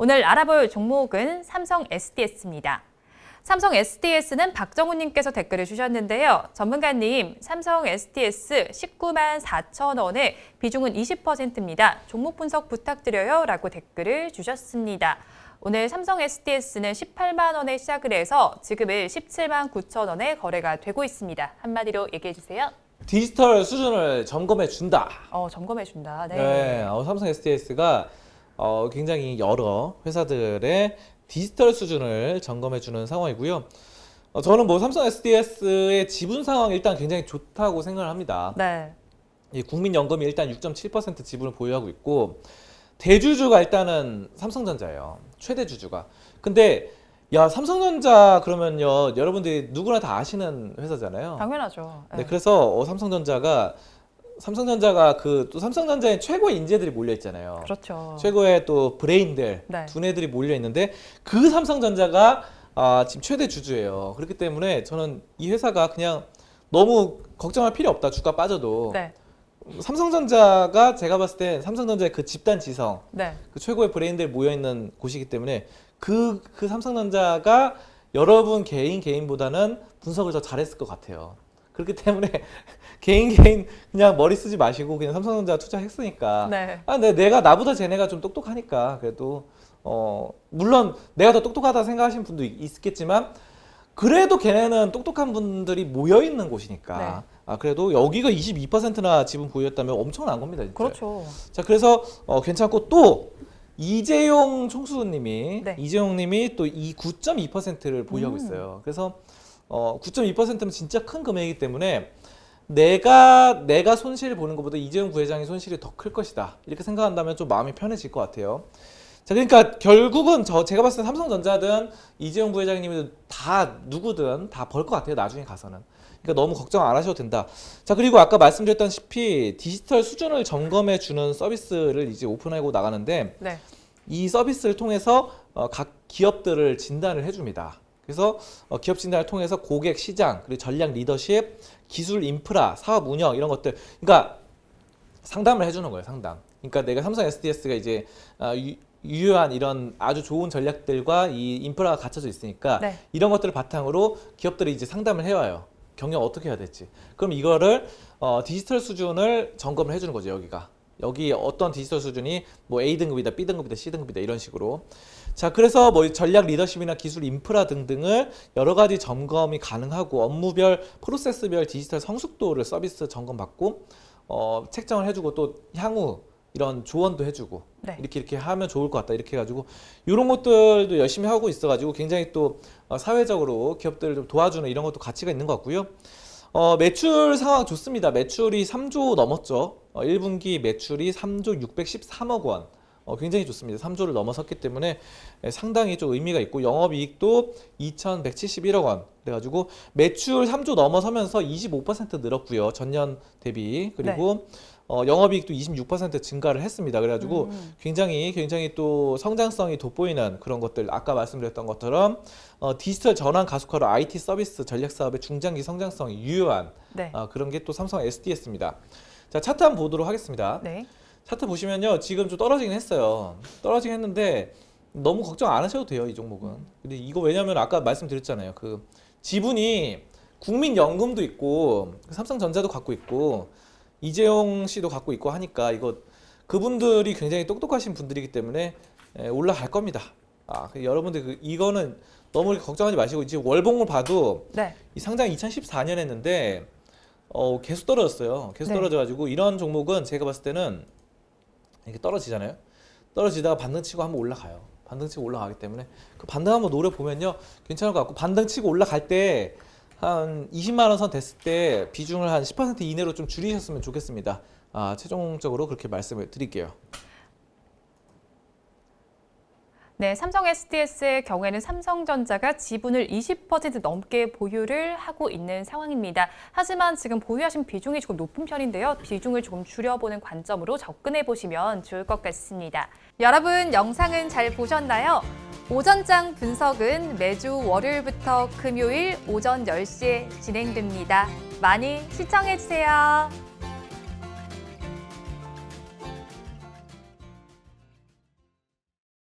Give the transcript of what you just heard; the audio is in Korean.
오늘 알아볼 종목은 삼성 SDS입니다. 삼성 SDS는 박정우님께서 댓글을 주셨는데요. 전문가님, 삼성 SDS 19만 4천 원에 비중은 20%입니다. 종목 분석 부탁드려요. 라고 댓글을 주셨습니다. 오늘 삼성 SDS는 18만 원에 시작을 해서 지금은 17만 9천 원에 거래가 되고 있습니다. 한마디로 얘기해 주세요. 디지털 수준을 점검해 준다. 어, 점검해 준다. 네. 네, 어, 삼성 SDS가 어, 굉장히 여러 회사들의 디지털 수준을 점검해 주는 상황이고요. 어, 저는 뭐 삼성 SDS의 지분 상황 일단 굉장히 좋다고 생각을 합니다. 네. 이 국민연금이 일단 6.7% 지분을 보유하고 있고 대주주가 일단은 삼성전자예요. 최대 주주가. 근데 야 삼성전자 그러면요 여러분들이 누구나 다 아시는 회사잖아요. 당연하죠. 네, 그래서 어, 삼성전자가 삼성전자가 그 또 삼성전자에 최고의 인재들이 몰려 있잖아요. 그렇죠. 최고의 또 브레인들 네. 두뇌들이 몰려 있는데 그 삼성전자가 아, 지금 최대 주주예요. 그렇기 때문에 저는 이 회사가 그냥 너무 걱정할 필요 없다. 주가 빠져도 네. 삼성전자가 제가 봤을 때 삼성전자의 그 집단 지성, 네. 그 최고의 브레인들 모여 있는 곳이기 때문에 그, 그 삼성전자가 여러분 개인 개인보다는 분석을 더 잘했을 것 같아요. 그렇기 때문에 개인 개인 그냥 머리 쓰지 마시고 그냥 삼성전자 투자했으니까 네. 아, 근데 내가 나보다 쟤네가 좀 똑똑하니까 그래도 어 물론 내가 더 똑똑하다 생각하시는 분도 있- 있겠지만 그래도 걔네는 똑똑한 분들이 모여 있는 곳이니까 네. 아 그래도 여기가 22%나 지분 보유했다면 엄청난 겁니다. 진짜. 그렇죠. 자 그래서 어, 괜찮고 또 이재용 총수님이 네. 이재용 님이 또 이 9.2%를 보유하고 음. 있어요. 그래서 어, 9.2%면 진짜 큰 금액이기 때문에 내가 내가 손실 보는 것보다 이재용 부회장의 손실이 더 클 것이다 이렇게 생각한다면 좀 마음이 편해질 것 같아요. 자 그러니까 결국은 저 제가 봤을 때 삼성전자든 이재용 부회장님이 다 누구든 다 벌 것 같아요 나중에 가서는. 그러니까 너무 걱정 안 하셔도 된다. 자 그리고 아까 말씀드렸다시피 디지털 수준을 점검해 주는 서비스를 이제 오픈하고 나가는데 네. 이 서비스를 통해서 어, 각 기업들을 진단을 해줍니다. 그래서 어, 기업 진단을 통해서 고객 시장 그리고 전략 리더십, 기술 인프라, 사업 운영 이런 것들 그러니까 상담을 해주는 거예요. 상담. 그러니까 내가 삼성 SDS가 이제 어, 유, 유효한 이런 아주 좋은 전략들과 이 인프라가 갖춰져 있으니까 네. 이런 것들을 바탕으로 기업들이 이제 상담을 해와요. 경영 어떻게 해야 될지. 그럼 이거를 어, 디지털 수준을 점검을 해주는 거죠. 여기가. 여기 어떤 디지털 수준이 뭐 A 등급이다, B 등급이다, C 등급이다 이런 식으로. 자, 그래서 뭐 전략 리더십이나 기술 인프라 등등을 여러 가지 점검이 가능하고 업무별 프로세스별 디지털 성숙도를 서비스 점검받고 어, 책정을 해주고 또 향후 이런 조언도 해주고 네. 이렇게 이렇게 하면 좋을 것 같다 이렇게 해가지고 이런 것들도 열심히 하고 있어가지고 굉장히 또 어, 사회적으로 기업들을 좀 도와주는 이런 것도 가치가 있는 것 같고요. 어, 매출 상황 좋습니다. 매출이 3조 넘었죠. 어, 1분기 매출이 3조 613억 원. 어, 굉장히 좋습니다. 3조를 넘어섰기 때문에 예, 상당히 좀 의미가 있고 영업이익도 2,171억 원. 그래가지고 매출 3조 넘어서면서 25% 늘었고요. 전년 대비 그리고 어, 영업이익도 26% 증가를 했습니다. 그래가지고 음. 굉장히 굉장히 또 성장성이 돋보이는 그런 것들 아까 말씀드렸던 것처럼 어, 디지털 전환 가속화로 IT 서비스 전략 사업의 중장기 성장성이 유효한 네. 아, 그런 게 또 삼성 SDS입니다. 자 차트 한번 보도록 하겠습니다. 네. 차트 보시면요 지금 좀 떨어지긴 했어요. 떨어지긴 했는데 너무 걱정 안 하셔도 돼요 이 종목은. 근데 이거 왜냐면 아까 말씀드렸잖아요 그 지분이 국민연금도 있고 삼성전자도 갖고 있고 이재용 씨도 갖고 있고 하니까 이거 그분들이 굉장히 똑똑하신 분들이기 때문에 에, 올라갈 겁니다. 아그 여러분들 그 이거는 너무 걱정하지 마시고 이제 월봉을 봐도 네. 이 상장 2014년 했는데 어 계속 떨어졌어요. 계속 네. 떨어져가지고 이런 종목은 제가 봤을 때는 이렇게 떨어지잖아요. 떨어지다가 반등 치고 한번 올라가요. 반등 치고 올라가기 때문에 그 반등 한번 노려 보면요 괜찮을 것 같고 반등 치고 올라갈 때 한 20만 원 선 됐을 때 비중을 한 10% 이내로 좀 줄이셨으면 좋겠습니다. 아 최종적으로 그렇게 말씀을 드릴게요. 네, 삼성 SDS의 경우에는 삼성전자가 지분을 20% 넘게 보유를 하고 있는 상황입니다. 하지만 지금 보유하신 비중이 조금 높은 편인데요. 비중을 조금 줄여보는 관점으로 접근해 보시면 좋을 것 같습니다. 여러분, 영상은 잘 보셨나요? 오전장 분석은 매주 월요일부터 금요일 오전 10시에 진행됩니다. 많이 시청해 주세요.